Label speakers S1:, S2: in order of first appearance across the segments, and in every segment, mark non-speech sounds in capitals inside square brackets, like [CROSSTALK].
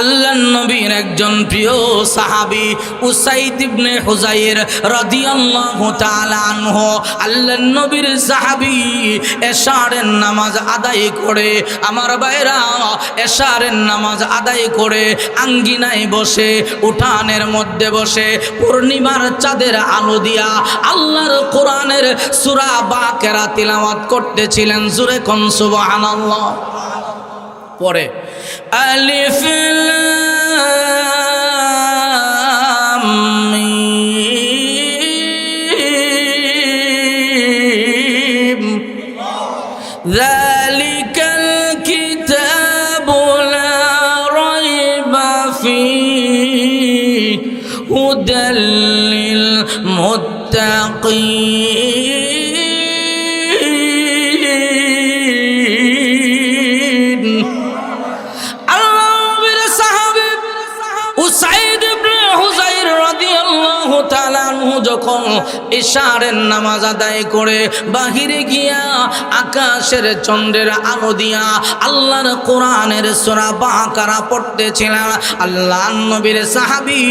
S1: আল্লাহ নবীর একজন প্রিয় সাহাবি উসাইদ ইবনে হুজাইর রাদিয়াল্লাহু তাআলা আনহু। আল্লাহ নবীর সাহাবি এশারের নামাজ আদায় করে, আমার বাইরা এশারের নামাজ আদায় করে, আঙ্গিনায় বসে, উঠানের মধ্যে বসে, পূর্ণিমার চাঁদের আলো দিয়া আল্লাহর কোরআনের সূরা বাকেরা তিলাওয়াত করতেছিলেন। জুরে কোন পরে। আলিফ ইশারের নামাজ আদায় করে বাহিরে গিয়া আকাশের চন্দ্রের আলো দিয়া আল্লাহর কোরআনের সূরা বাকারা পড়তেছিলেন আল্লাহ নবীর সাহাবী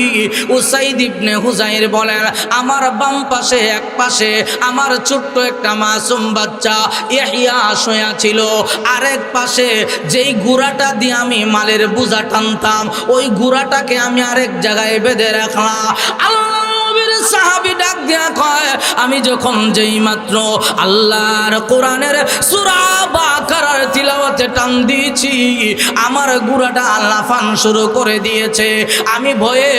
S1: উসাইদ ইবনে হুজাইর বলেন, আমার বাম পাশে, এক পাশে আমার ছোট্ট একটা মাসুম বাচ্চা ইহিয়া শোয়া ছিল। আরেক পাশে যেই গুড়াটা দিয়ে আমি মালের বোঝা টানতাম, ওই গুড়াটাকে আমি আরেক জায়গায় বেঁধে রাখলাম। আল্লাহ সাহাবী ডাক দিয়া কয় আমি যখন যেই মাত্র আল্লাহর কোরআনের সুরাবা তিলাওয়াতে টান দিয়েছি। আমার গুড়াটা আল্লাহ ফান শুরু করে দিয়েছে। আমি ভয়ে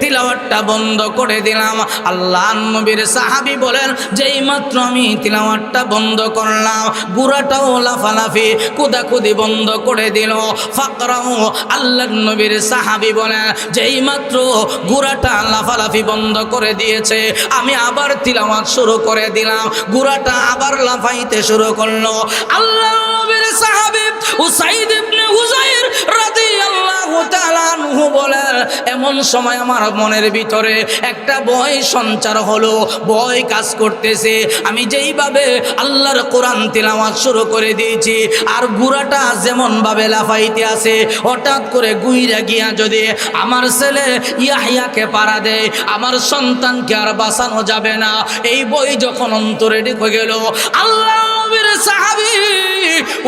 S1: তিলাওয়াতটা বন্ধ করে দিলাম। আল্লাহ নবীর সাহাবি বলেন, যেই মাত্র আমি তিলাওয়াতটা বন্ধ করলাম, গুড়াটাও লাফালাফি, কুদাকুদি বন্ধ করে দিল। ফাকরাও আল্লাহ নবীর সাহাবি বলেন, যেই মাত্র গুড়াটা লাফালাফি বন্ধ করে দিয়েছে, আমি আবার তিলাওয়াত শুরু করে দিলাম। গুড়াটা আবার লাফাইতে শুরু করল। আল্লাহ নবীর ইবনে হুজাইর রাদিয়াল্লাহু তাআলা বলেন এমন সময় আমার মনের ভিতরে একটা ভয় সঞ্চার হলো, ভয় কাজ করতেছে। আমি যেইভাবে আল্লাহর কোরআন তিলাওয়াত শুরু করে দিয়েছি, আর গুড়াটা যেমন ভাবে লাফাইতে আছে, হঠাৎ করে গুইরা গিয়া যদি আমার ছেলে ইয়াহিয়াকে পাড়া দেয়, আমার সন্তানকে আর বাঁচানো যাবে না। এই বই যখন অন্তরে ঢুকে গেল, আল্লাহ নবীর সাহাবী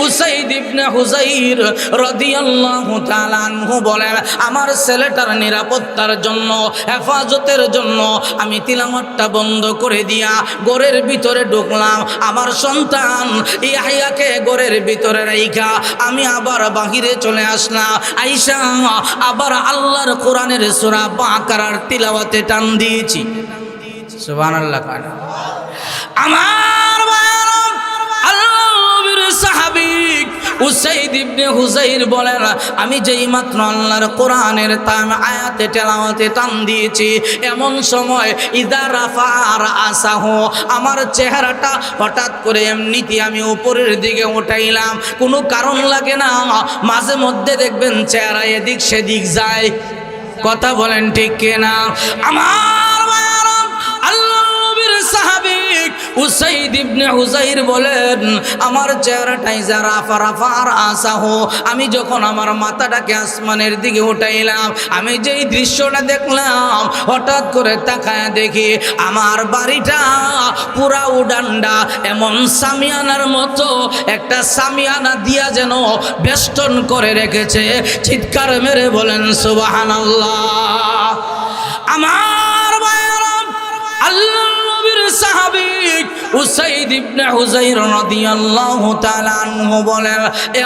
S1: উসাইদ ইবনে হুজাইর রাদিয়াল্লাহু তাআলা আনহু বলেন, আমার ছেলেটার নিরাপত্তার জন্য, হেফাজতের জন্য আমি তিলামতটা বন্ধ করে দিয়া গোরের ভিতরে ঢুকলাম। আমার সন্তান ইয়াহিয়াকে গোরের ভিতরে রাইখা আমি আবার বাহিরে চলে আসলাম। আইসা আবার আল্লাহর কোরআনের সূরা বাকারার তিলাওয়াতে টান দিয়েছি। সুবহানাল্লাহ আমার সাহাবিক উসাইদ ইবনে হুজাইর বলেন, আমি যেই মাত্র আল্লাহর কোরআনের তাম আয়াতে তেলাওয়াতে টান দিয়েছি, এমন সময় ইদা রাফার আসাহ, আমার চেহারাটা হঠাৎ করে এমনিতে আমি উপরের দিকে উঠাইলাম। কোনো কারণ লাগে না, মাঝে মধ্যে দেখবেন চেহারা এদিক সেদিক যায়। কথা বলেন ঠিক কিনা? আমার আল্লাহ নবীর সাহাবিক উসাইদ ইবনে হুজাইর বলেন, আমার চেহারাটাই যারা ফারাফার আসাহ আমি যখন আমার মাথাটাকে আসমানের দিকে উঠাইলাম, আমি যেই দৃশ্যটা দেখলাম, হঠাৎ করে তাকায় দেখি আমার বাড়িটা পুরা উডান্ডা, এমন সামিয়ানার মতো, একটা সামিয়ানা দিয়া যেন বেষ্টন করে রেখেছে। চিৎকার মেরে বলেন, সুবহানাল্লাহ। আমার আল্লাহ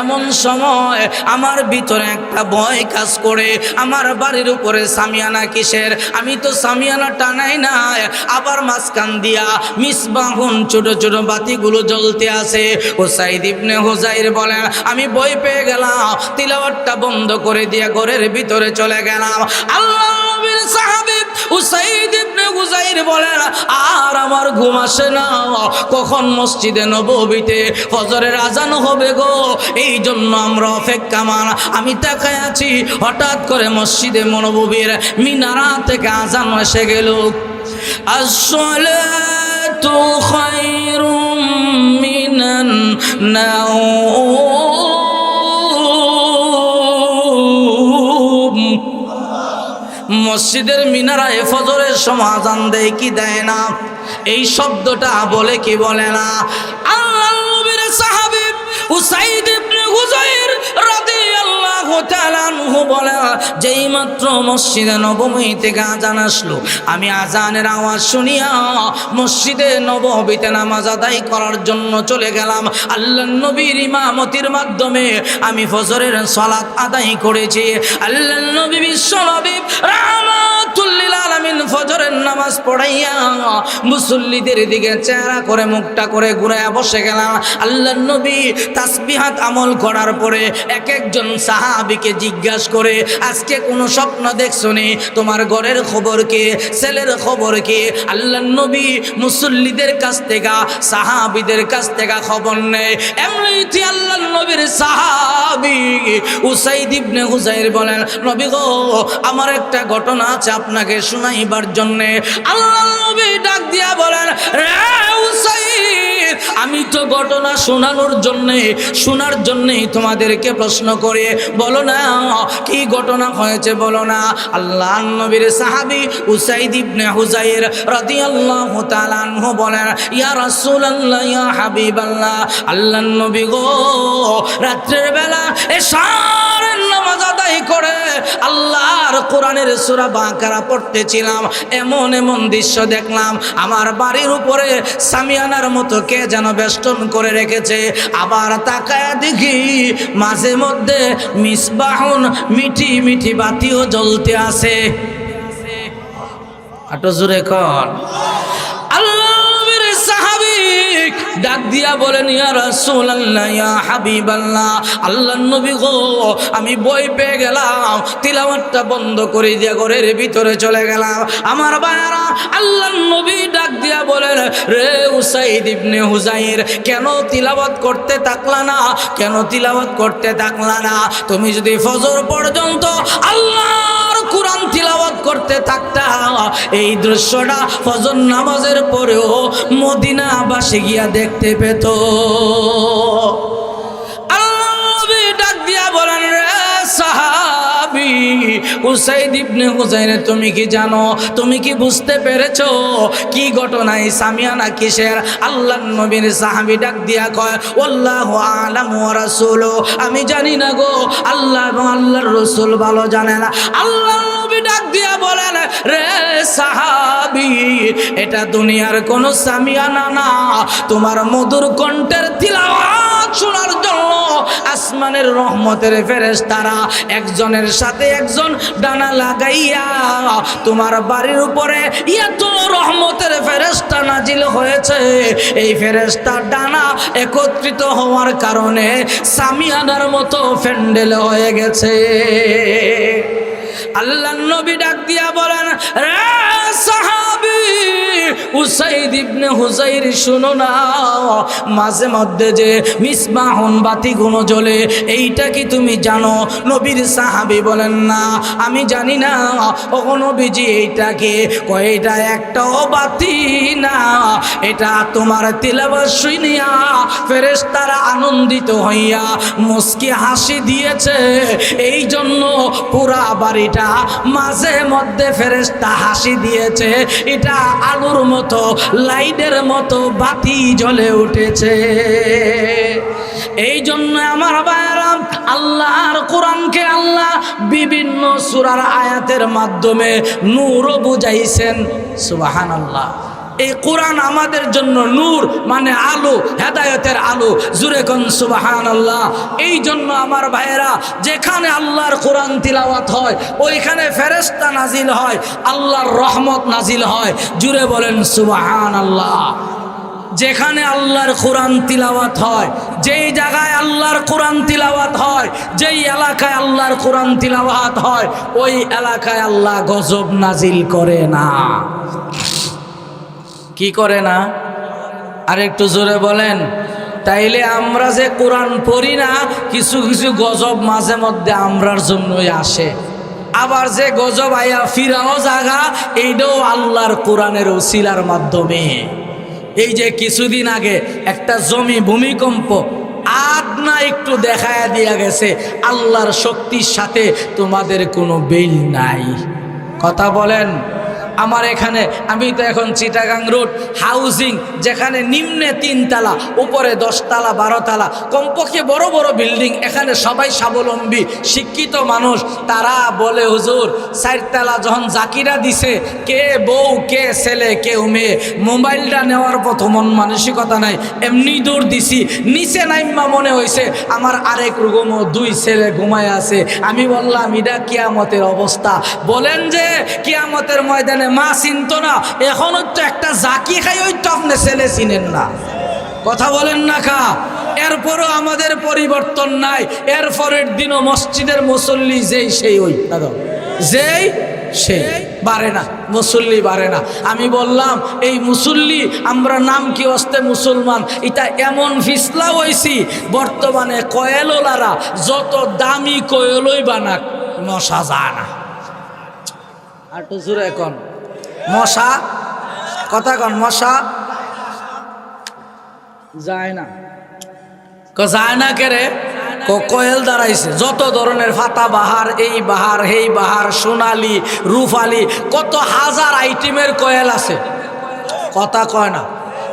S1: এমন সময় আমার ভিতরে একটা ভয় কাজ করে, আমার বাড়ির উপরে সামিয়ানা কিসের? আমি তো সামিয়ানা টানাই নাই, আবার মাঝখান দিয়া মিসবাহুন ছোট ছোট বাতিগুলো জ্বলতে আছে। উসাইদ ইবনে হুজাইর বলেন, আমি ভয় পেয়ে গেলাম, তিলাওয়াতটা বন্ধ করে দিয়ে ঘরের ভিতরে চলে গেলাম। আল্লাহ নবীর উসাইদ ইবনে হুজাইর বলেন আর আমার ঘুম আসে না। কখন মসজিদে নববীতে ফজরের আজান হবে গো? এই জন্য আমরা অপেক্ষা মান আমি তাকায় আছি, হঠাৎ করে মসজিদে মনোবীর মিনারা থেকে আজান এসে গেল। আসলে তো খায়রুম মিনান নাও মসজিদের মিনারায় ফজরের সমাধান দেয় কি দেয় না? এই শব্দটা বলে কি বলে না? আল্লাহ নবীর সাহাবী উসাইদ ইবনে হুজাইর যেই মাত্র মসজিদে নবমী থেকে আজান আসলো, আমি আজানের আওয়াজ শুনিয়া মসজিদে নবমীতে নামাজ আদায় করার জন্য চলে গেলাম। আল্লাহ নবীর ইমামতির মাধ্যমে আমি ফজরের সলাৎ আদায় করেছি। আল্লাহ নবী বিশ্ব নবী রাম আলামিন ফজরের নামাজ পড়াইয়া মুসল্লিদের দিকে চেহারা করে, মুখটা করে ঘুরে বসে গেলাম। আল্লাহ নবী তাসবিহাত আমল করার পরে এক একজন সাহাবিকে জিজ্ঞাসা করে, আজকে কোনো স্বপ্ন দেখছ নি? তোমার ঘরের খবর কে? ছেলের খবর কে? আল্লাহ নবী মুসল্লিদের কাছ থেকে, সাহাবিদের কাছ থেকে খবর নেয়। এমনিতে আল্লাহ নবীর সাহাবি উসাইদ ইবনে হুজাইর বলেন, নবী গো, আমার একটা ঘটনা আছে আপনাকে শোনাইবার জন্য। আল্লাহ ডাক দিয়া বলেন আমি তো ঘটনা শোনানোর জন্যে, শোনার জন্যেই তোমাদেরকে প্রশ্ন করে, বলো না, কি ঘটনা হয়েছে বলো না? আল্লাহ নবীর সাহাবি উসাইদ ইবনে হুজাইর রাদিয়াল্লাহু তাআলা আনহু বলেন, ইয়া রাসূলুল্লাহ, ইয়া হাবিবাল্লাহ, আল্লাহ নবী গো, রাত্রের বেলা এশারের নামাজ আদায় করে। আল্লাহর কোরআনের সূরা বাকারা পড়তেছিলাম, এমন এমন দৃশ্য দেখলাম। আমার বাড়ির উপরে সামিয়ানার মতো কে যেন বেষ্টন করে রেখেছে। আবার তাকায় দেখি মাঝে মধ্যে মিসবাহুন মিঠি মিঠি বাতিও জ্বলতে আছে। আটো জোরে কর ডাক দিয়া বলেন, ইয়া রাসূলুল্লাহ, ইয়া হাবিবাল্লাহ, আল্লাহর নবী গো, আমি বই পেয়ে গেলাম, তিলাওয়াতটা বন্ধ করে দিয়া ঘরের ভিতরে চলে গেলাম। আমার বায়ারা আল্লাহর নবী ডাক দিয়া বলেন, রে উসাইদ ইবনে হুজাইর কেন তিলাওয়াত করতে থাকলা না? কেন তিলাওয়াত করতে থাকলা না? তুমি যদি ফজর পর্যন্ত তিলাওয়াত করতে থাকতা এই দৃশ্যটা ফজর নামাজের পরেও মদিনাবাসী গিয়া দেখতে পেত। ডাক দিয়া তুমি কি জানো? তুমি কি বুঝতে পেরেছ কি ঘটনায় সামিয়ানা কিসের? আল্লাহ নবীর সাহাবি ডাক দিয়া কয় আল্লাহু আলাম রাসূলু, আমি জানি না গো, আল্লাহ এবং আল্লাহর রাসূল ভালো জানে না। আল্লাহ নবী ডাক রে সাহাবি, এটা দুনিয়ার কোন সামিয়ানা না। তোমার মধুর কণ্ঠের তিলাওয়াত শোনার জন্য আসমানের রহমতের ফেরেশতারা একজনের সাথে একজন ডানা লাগাইয়া তোমার বাড়ির উপরে এত রহমতের ফেরেশতা নাজিল হয়েছে। এই ফেরেশতার ডানা একত্রিত হওয়ার কারণে সামিয়ানার মতো ফ্যান্ডেল হয়ে গেছে। আল্লাহ নবী ডাক দিয়া বলেন রে সাহা ইবনে হুজাইর শুনো না। মাঝে মধ্যে যে মিসবাহন বাতি গুলো জ্বলে, এইটা কি তুমি জানো? নবীর সাহাবি বলেন, না, আমি জানি না। ও নবীজি এইটাকে কয়টা একটাও বাতি না। এটা তোমার তিলাবাস শুনিয়া ফেরেশতারা আনন্দিত হইয়া মুস্কি হাসি দিয়েছে। এই জন্য পুরা বাড়িটা মাঝে মধ্যে ফেরেশতা হাসি দিয়েছে। এটা আলুর মতো লাইটের মতো বাতি জ্বলে উঠেছে। এই জন্য আমার বায়ারাম আল্লাহর কোরআনকে আল্লাহ বিভিন্ন সুরার আয়াতের মাধ্যমে নূরও বুঝাইছেন। সুবাহান আল্লাহ এই কোরআন আমাদের জন্য নূর মানে আলো, হেদায়তের আলো। জুরে কন সুবাহান আল্লাহ এই জন্য আমার ভাইয়েরা, যেখানে আল্লাহর কোরআন তিলাওয়াত হয়, ওইখানে ফেরেস্তা নাজিল হয়, আল্লাহর রহমত নাজিল হয়। জুরে বলেন সুবাহান আল্লাহ যেখানে আল্লাহর কোরআন তিলাওয়াত হয়, যেই জায়গায় আল্লাহর কোরআন তিলাওয়াত হয়, যেই এলাকায় আল্লাহর কোরআন তিলাওয়াত হয়, ওই এলাকায় আল্লাহ গজব নাজিল করে না। কি করে না? আর একটু জোরে বলেন, তাইলে আমরা যে কোরআন পড়ি না, কিছু কিছু গজব মাঝে মধ্যে আমরার জন্যই আসে। আবার যে গজব আয়া ফিরাও জাগা, এইটাও আল্লাহর কোরআনের ওসিলার মাধ্যমে। এই যে কিছুদিন আগে একটা জমি ভূমিকম্প আদ না একটু দেখায়া দিয়া গেছে, আল্লাহর শক্তির সাথে তোমাদের কোনো বেল নাই। কথা বলেন আমার এখানে, আমি তো এখন চিটাগাং রোড, হাউজিং, যেখানে নিম্নে তিনতলা, উপরে দশতলা, বারোতলা, কমপক্ষে বড় বড় বিল্ডিং, এখানে সবাই স্বাবলম্বী, শিক্ষিত মানুষ। তারা বলে, হুজুর, চারতলা যখন জাকিরা দিছে, কে বউ, কে ছেলে কেউ মেয়ে, মোবাইলটা নেওয়ার পথ মন মানসিকতা নাই, এমনি দূর দিছি, নিচে নাইম্মা মনে হয়েছে আমার আরেক রুগম দুই ছেলে ঘুমায় আছে। আমি বললাম এটা কিয়ামতের অবস্থা। বলেন যে, কিয়ামতের ময়দানে মা চিনত না। এখনও তো একটা জাকি খাই ওই তো আপনি ছেলে চিনেন না। কথা বলেন না খা। এরপরও আমাদের পরিবর্তন নাই। এরপরের দিনও মসজিদের মুসল্লি যেই সেই ওই। দাদা, যেই সেই। বাড়ে না, মুসল্লি বাড়ে না। আমি বললাম, এই মুসল্লি, আমরা নাম কি অস্তে মুসলমান? এটা এমন ফিসলা হয়েছি বর্তমানে কয়েলোলারা যত দামি কয়েলই বানাক মশা যায় না। আর তো জোরে কন মশা? কথা কন মশা? যায় না। ক যায় না কেরে কোয়েল দাঁড়াইছে। যত ধরনের ফাতা বাহার এই বাহার হেই বাহার সোনালি রুফালি কত হাজার আইটেমের কোয়েল আছে। কথা কয় না।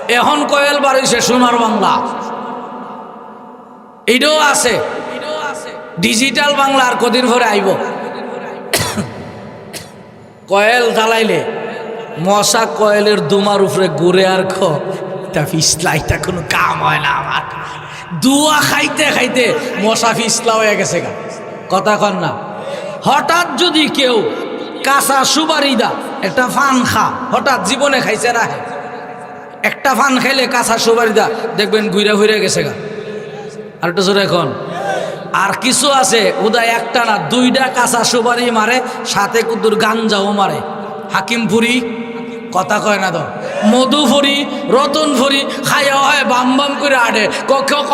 S1: এখন কোয়েল বাড়িছে সোনার বাংলা। এটাও আছে। ডিজিটাল বাংলা আর কদিন পরে আইব। [COUGHS] কয়েল জ্বালাইলে মশা কয়েলের দুমার উপরে ঘুরে আর খ কোনো কাম হয় না আমার। দুয়া খাইতে খাইতে মশা ফিসলা হয়ে গেছে গা। কথা কন না। হঠাৎ যদি কেউ কাঁচা সুবারি দা একটা ফান খা, হঠাৎ জীবনে খাইছে না একটা ফান খাইলে কাঁচা সুবারি দা দেখবেন ঘুরে ঘুরে গেছে গা। আর একটু জোরে এখন আর কিছু আছে উদয় একটা না দুইটা কাঁচা সুবারি মারে, সাথে কুদুর গাঞ্জাও মারে। হাকিমপুরি কথা কয় না তো? মধুফুরি, রতনফুরি, খাইয়া হয় বাম বাম করে আডে। ক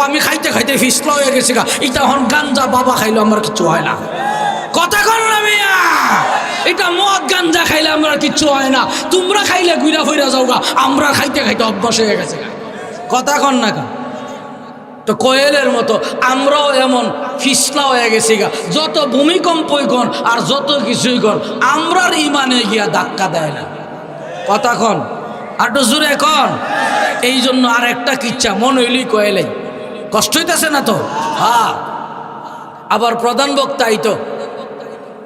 S1: আমি খাইতে খাইতে ফিসলা হয়ে গেছি গা। এটা হন গাঞ্জা, বাবা খাইলো, আমার কিছু হয় না। কথা কর না মিয়া। এটা মদ, গাঞ্জা খাইলে আমরা কিচ্ছু হয় না। তোমরা খাইলে গুইরা ফইরা যাও গা। আমরা খাইতে খাইতে অভ্যাস হয়ে গেছে গা। কথা কন না কেন? তো কোয়েলের মতো আমরাও এমন ফিসলা হয়ে গেছি গা। যত ভূমিকম্পই কন আর যত কিছুই কন, আমরার ইমানে গিয়া ধাক্কা দেয় না। কথা কন। তো জোরে কন। এই জন্য আর একটা কিচ্ছা মন হইলেই কয়েলাই কষ্ট হইতেছে না তো? হ্যাঁ। আবার প্রধান বক্তাই তো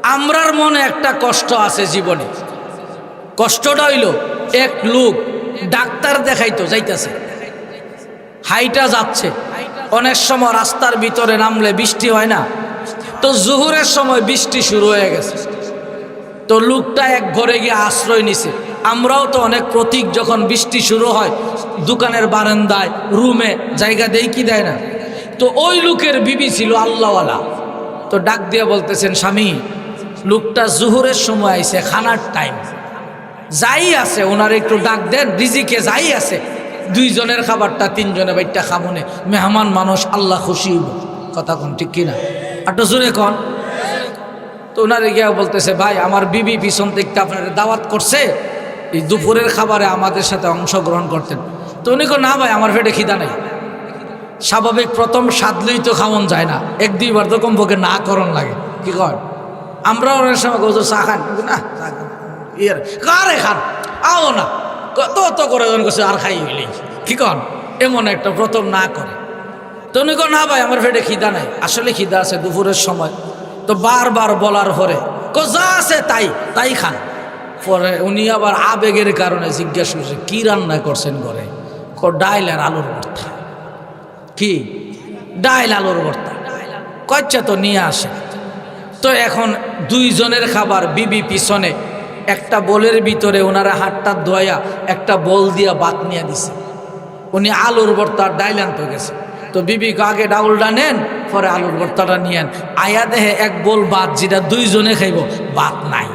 S1: আমরার মনে একটা কষ্ট আছে জীবনে। কষ্টটা হইল এক লোক ডাক্তার দেখাইতো, যাইতেছে। হাইটা যাচ্ছে। অনেক সময় রাস্তার ভিতরে নামলে বৃষ্টি হয় না। তো জুহুরের সময় বৃষ্টি শুরু হয়ে গেছে। তো লোকটা এক ঘরে গিয়ে আশ্রয় নিছে। আমরাও তো অনেক প্রতীক, যখন বৃষ্টি শুরু হয়, দোকানের বারান্দায়, রুমে জায়গা দেই কি দেয় না? তো ওই লোকের বিবি ছিল আল্লাহওয়ালা। তো ডাক দিয়ে বলতেছেন, স্বামী, লোকটা জুহুরের সময় আইছে, খানার টাইম যাই আছে, ওনার একটু ডাক দেন, রিজিকে যাই আছে। দুইজনের খাবারটা তিনজনে বাইরটা খামনে। মেহমান মানুষ, আল্লাহ খুশি হইব। কথা কোন ঠিক কিনা? তো জোরে কন। তো ওনারে গিয়া বলতেছে, ভাই, আমার বিবি পিছন থেকে আপনার দাওয়াত করছে এই দুপুরের খাবারে আমাদের সাথে অংশগ্রহণ করতেন। তো উনি কো না ভাই, আমার পেটে খিদা নেই। স্বাভাবিক প্রথম সাদলেই তো খাওয়ান যায় না। এক দুইবার তো কমপক্ষে না করণ লাগে। কি কর আমরা অনেক সময় গোজ চা খান না খান। কারে খান? আও না। তো তো করে করছে আর খাই হইলেই। কি কন? এমন একটা প্রথম না করে। তো উনি কো না ভাই, আমার পেটে খিদা নাই। আসলে খিদা আছে দুপুরের সময়। তো বারবার বলার পরে কো যা আছে তাই তাই খান। পরে উনি আবার আবেগের কারণে জিজ্ঞাসা করছে, কি রান্না করছেন ঘরে? ডাইল আর আলুর ভর্তা। কি? ডাইল আলুর ভর্তা। কচ্চা তো নিয়ে আসে। তো এখন দুইজনের খাবার বিবি পিছনে, একটা বোলের ভিতরে ওনারা হাতটা ধোয়া, একটা বল দিয়া বাত নিয়ে দিছে। উনি আলুর ভর্তার ডাইল আনতে গেছে। তো বিবিকে আগে ডাউলটা নেন, পরে আলুর ভর্তাটা নিয়েন আয়া দেহে এক বোল বাত যেটা দুইজনে খাইব বাত নাই।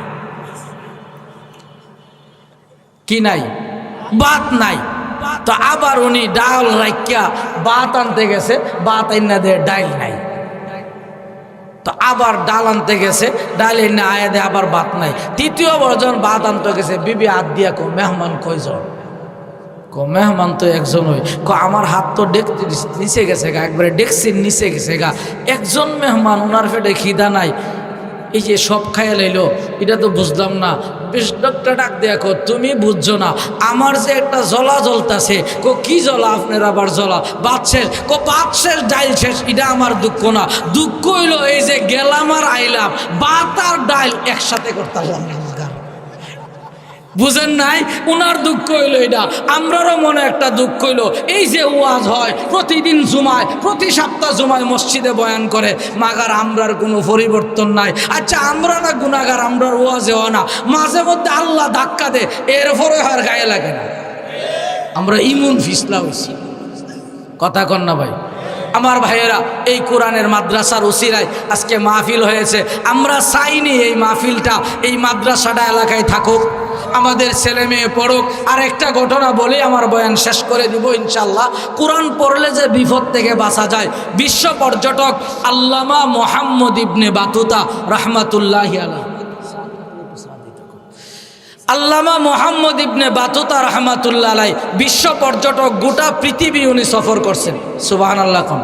S1: কি নাই? বাত নাই। তো আবার উনি ডাল রাখিয়া বাত আনতে গেছে, বাত আইনা দেহে ডাইল নাই। তো আবার ডাল আনতে গেছে ডাল এনে আয়া দে আবার বাত নাই। তৃতীয়বার যখন ভাত আনতে গেছে, বিবি হাত দিয়া কো মেহমান কয়জন? ক মেহমান তো একজন হই ক আমার হাত তো ডেক নিচে গেছে গা, একবারে ডেক্সির নিচে গেছে গা। একজন মেহমান ওনার পেটে খিদা নাই। এই যে সব খাইয়া লাইলো, এটা তো বুঝলাম না। বেশ ডক্টর ডাক দেখো তুমি বুঝছ না, আমার যে একটা জলা জ্বলতাছে কো কি জলা আপনার আবার জ্বলা? বাদ শেষ কো বাদ শেষ, ডাইল শেষ, এটা আমার দুঃখ না। দুঃখ হইল এই যে গেলাম আর আইলাম, বাত আর ডাইল একসাথে করতাম বুঝেন নাই? উনার দুঃখ হইল এটা আমরারও মনে একটা দুঃখ হইল। এই যে ওয়াজ হয়, প্রতিদিন জুমায়, প্রতি সপ্তাহ জুমায় মসজিদে বয়ান করে, মাগার আমরার কোনো পরিবর্তন নাই। আচ্ছা আমরা না গুণাগার আমরার ওয়াজে হয় না। মাঝে মধ্যে আল্লাহ ধাক্কা দে এরপরে আর গায়ে লাগে না। আমরা ইমুন ফিসলা হয়েছি কথা কন না ভাই। আমার ভাইয়েরা, এই কোরআনের মাদ্রাসার উসিরায় আজকে মাহফিল হয়েছে। আমরা চাইনি এই মাহফিলটা, এই মাদ্রাসাটা এলাকায় থাকুক। আমাদের ছেলে মেয়ে পড়ুক। আর একটা ঘটনা বলে, আমার বয়ান শেষ করে দিব ইনশাল্লাহ কোরআন পড়লে যে বিপদ থেকে বাঁচা যায়, বিশ্ব পর্যটক আল্লামা মোহাম্মদ ইবনে বাতুতা রহমাতুল্লাহ আলা আল্লামা মোহাম্মদ ইবনে বাতুতা রহমাতুল্লাহ আলাই বিশ্ব পর্যটক গোটা পৃথিবী উনি সফর করছেন। সুবাহ আল্লাহ খান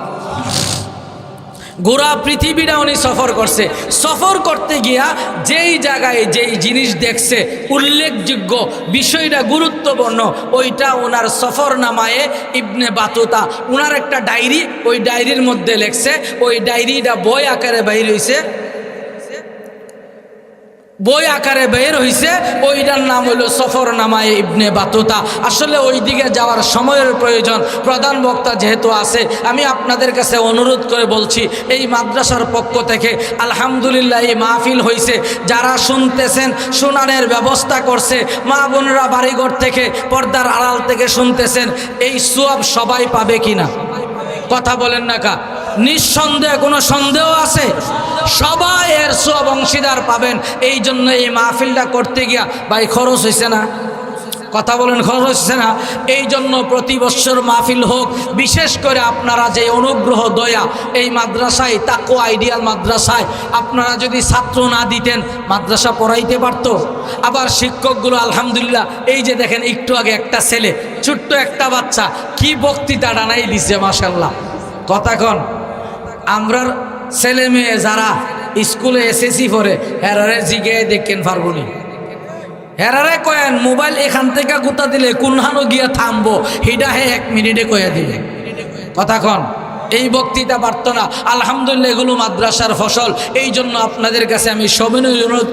S1: গোড়া পৃথিবীটা উনি সফর করছে। সফর করতে গিয়া যেই জায়গায় যেই জিনিস দেখছে, উল্লেখযোগ্য বিষয়টা গুরুত্বপূর্ণ, ওইটা ওনার সফর নামায়ে ইবনে বাতুতা ওনার একটা ডায়েরি, ওই ডায়েরির মধ্যে লেখছে, ওই ডায়েরিটা বই আকারে বাইর হয়েছে বই আকারে বের হইছে, ওইটার নাম হলো সফর নামায় ইবনে বাতুতা। আসলে ওই দিকে যাওয়ার সময়ের প্রয়োজন, প্রধান বক্তা যেহেতু আছে, আমি আপনাদের কাছে অনুরোধ করে বলছি, এই মাদ্রাসার পক্ষ থেকে আলহামদুলিল্লাহ এই মাহফিল হইছে। যারা শুনতেছেন, শোনানের ব্যবস্থা করছে, মা বোনরা বাড়িঘর থেকে পর্দার আড়াল থেকে শুনতেছেন, এই সুয়াব সবাই পাবে কিনা? কথা বলেন না কা? নিঃসন্দেহ কোনো সন্দেহ আছে? সবাই এর সব অংশীদার পাবেন। এই জন্য এই মাহফিলটা করতে গিয়া ভাই খরচ হয়েছে না। কথা বলেন, খরচ হচ্ছে না। এই জন্য প্রতি বছর মাহফিল হোক, বিশেষ করে আপনারা যে অনুগ্রহ, দয়া, এই মাদ্রাসায় তাকো আইডিয়াল মাদ্রাসায় আপনারা যদি ছাত্র না দিতেন, মাদ্রাসা পড়াইতে পারতো। আবার শিক্ষকগুলো, আলহামদুলিল্লাহ, এই যে দেখেন, একটু আগে একটা ছেলে, ছোট্ট একটা বাচ্চা, কি বক্তৃতা ডানাই দিছে মাসাল্লাহ কথা কন, আমরার ছেলে মেয়ে যারা স্কুলে এসএসি পড়ে, হেরারে জিগে দেখেন পারবনি। হেরারে কয়েন, মোবাইল এখান থেকে গুতা দিলে কোনহানো গিয়া থামবো, হিডা হে এক মিনিটে কয়ে দিবে। কথা কন, এই বক্তৃতা পারত না আলহামদুলিল্লাহ এগুলো মাদ্রাসার ফসল এই জন্য আপনাদের কাছে আমি সবিনয় অনুরোধ